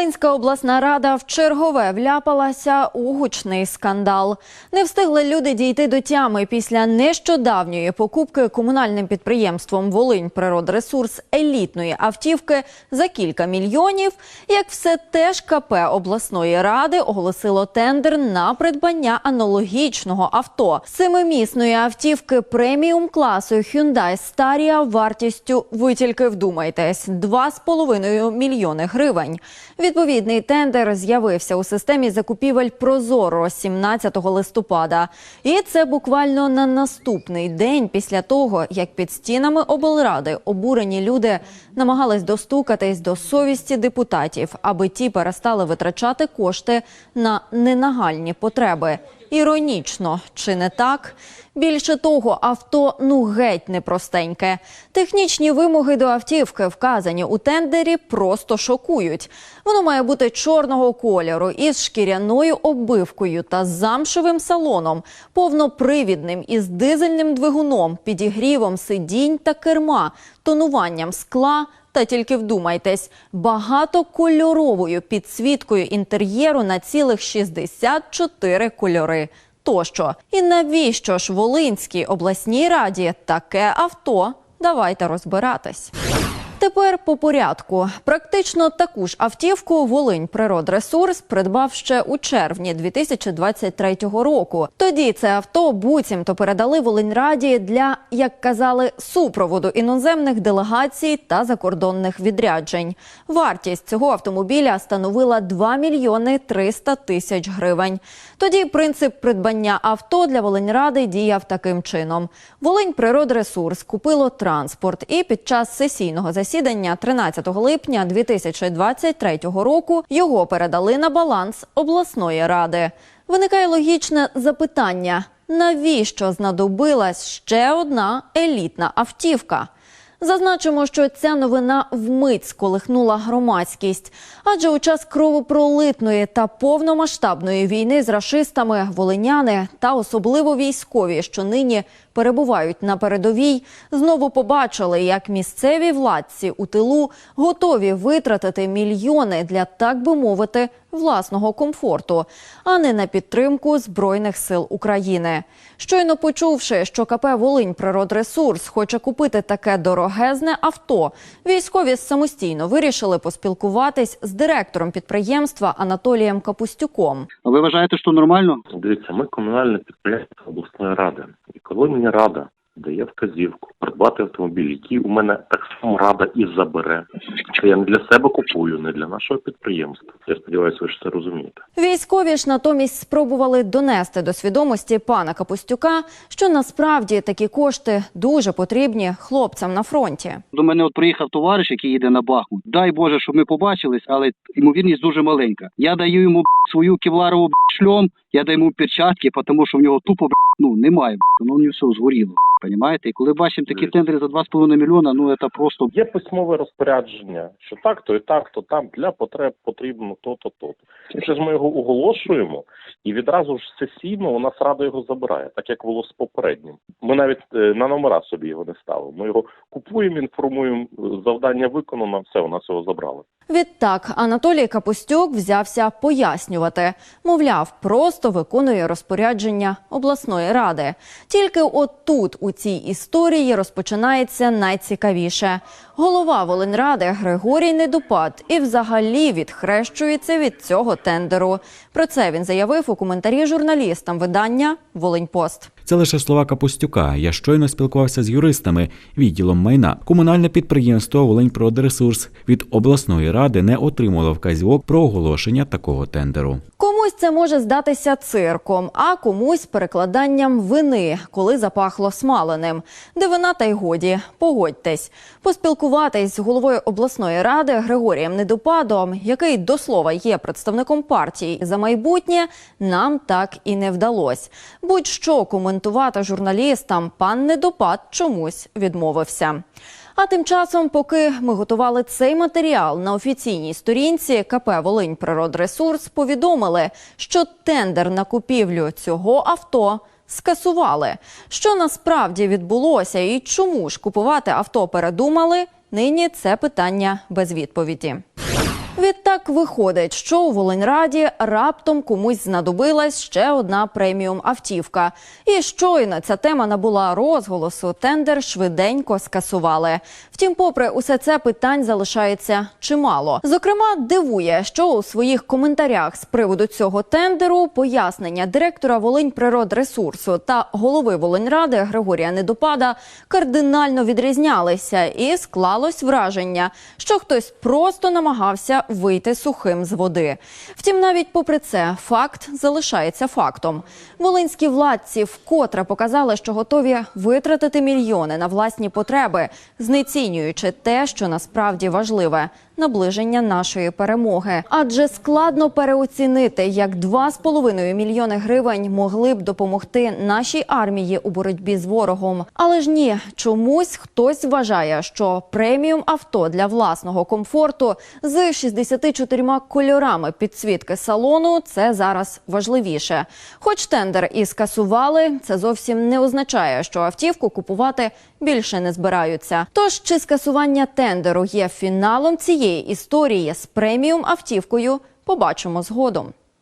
Волинська обласна рада в чергове вляпалася у гучний скандал. Не встигли люди дійти до тями після нещодавньої покупки комунальним підприємством Волинь Природресурс елітної автівки за кілька мільйонів. Як все теж КП обласної ради оголосило тендер на придбання аналогічного авто семимісної автівки преміум класу Hyundai Staria вартістю ви тільки вдумайтесь 2,5 мільйони гривень. Відповідний тендер з'явився у системі закупівель Прозоро 17 листопада. І це буквально на наступний день після того, як під стінами облради обурені люди намагались достукатись до совісті депутатів, аби ті перестали витрачати кошти на ненагальні потреби. Іронічно, чи не так? Більше того, авто ну геть непростеньке. Технічні вимоги до автівки, вказані у тендері, просто шокують. Воно має бути чорного кольору із шкіряною оббивкою та замшевим салоном, повнопривідним із дизельним двигуном, підігрівом сидінь та керма, тонуванням скла. Та тільки вдумайтесь, багатокольоровою підсвіткою інтер'єру на цілих 64 кольори. Тощо, і навіщо ж Волинській обласній раді таке авто? Давайте розбиратись. Тепер по порядку. Практично таку ж автівку Волинь Природресурс придбав ще у червні 2023 року. Тоді це авто буцімто передали Волиньраді для, як казали, супроводу іноземних делегацій та закордонних відряджень. Вартість цього автомобіля становила 2 мільйони 300 тисяч гривень. Тоді принцип придбання авто для Волиньради діяв таким чином: Волинь Природресурс купило транспорт і під час сесійного засідання 13 липня 2023 року його передали на баланс обласної ради. Виникає логічне запитання: навіщо знадобилась ще одна елітна автівка? Зазначимо, що ця новина вмить сколихнула громадськість, адже у час кровопролитної та повномасштабної війни з рашистами волиняни та особливо військові, що нині перебувають на передовій, знову побачили, як місцеві владці у тилу готові витратити мільйони для так би мовити власного комфорту, а не на підтримку збройних сил України. Щойно почувши, що КП Волинь Природресурс хоче купити таке дорогезне авто, військові самостійно вирішили поспілкуватись з директором підприємства Анатолієм Капустюком. Ви вважаєте, що нормально? Дивіться, ми комунальне підприємство обласної ради. І коли мені рада дає вказівку придбати автомобіль, який у мене так само рада і забере, що я не для себе купую, не для нашого підприємства. Я сподіваюся, ви ж це розумієте. Військові ж натомість спробували донести до свідомості пана Капустюка, що насправді такі кошти дуже потрібні хлопцям на фронті. До мене от приїхав товариш, який їде на Бахмут. Дай Боже, щоб ми побачились, але ймовірність дуже маленька. Я даю йому свою кевларову б**, шльом, я даю йому перчатки, тому що в нього тупо ну немає. Ну, у все згоріло. Понімаєте? І коли бачимо такі тендери за 2,5 мільйона, ну це просто Є письмове розпорядження, що так, то і так, то там для потреб потрібно то-то, то-то. І ще ж ми його оголошуємо, і відразу ж сесійно у нас рада його забирає, так як було з попереднім. Ми навіть е, на номера собі його не ставимо. Ми його купуємо, інформуємо, е, завдання виконано, все, у нас його забрали. Відтак Анатолій Капустюк взявся пояснювати. Мовляв, просто виконує розпорядження обласної ради. Тільки от тут, у цій історії, розпочинається найцікавіше. Голова Волинради Григорій Недопад і взагалі відхрещується від цього тендеру. Про це він заявив у коментарі журналістам видання Волиньпост. Це лише слова Капустюка. Я щойно спілкувався з юристами відділом майна. Комунальне підприємство «Волиньпродресурс» від обласної ради не отримало вказівок про оголошення такого тендеру. Комусь це може здатися цирком, а комусь перекладанням вини, коли запахло смаленим. Де вина та й годі, погодьтесь. Поспілкуватись з головою обласної ради Григорієм Недопадом, який до слова є представником партії за майбутнє, нам так і не вдалось. Будь-що коментувати журналістам пан Недопад чомусь відмовився. А тим часом, поки ми готували цей матеріал на офіційній сторінці КП Волинь Природресурс повідомили, що тендер на купівлю цього авто скасували. Що насправді відбулося і чому ж купувати авто передумали? Нині це питання без відповіді. Відтак виходить, що у Волиньраді раптом комусь знадобилась ще одна преміум автівка. І щойно ця тема набула розголосу, тендер швиденько скасували. Втім, попри усе це питань залишається чимало. Зокрема, дивує, що у своїх коментарях з приводу цього тендеру пояснення директора Волиньприродресурсу та голови Волиньради Григорія Недопада кардинально відрізнялися, і склалось враження, що хтось просто намагався вийти сухим з води. Втім, навіть попри це, факт залишається фактом. Волинські владці вкотре показали, що готові витратити мільйони на власні потреби, знецінюючи те, що насправді важливе наближення нашої перемоги. Адже складно переоцінити, як 2,5 мільйони гривень могли б допомогти нашій армії у боротьбі з ворогом. Але ж ні, чомусь хтось вважає, що преміум авто для власного комфорту з 64 кольорами підсвітки салону це зараз важливіше. Хоч тендер і скасували, це зовсім не означає, що автівку купувати більше не збираються. Тож чи скасування тендеру є фіналом цієї історії з преміум автівкою, побачимо згодом.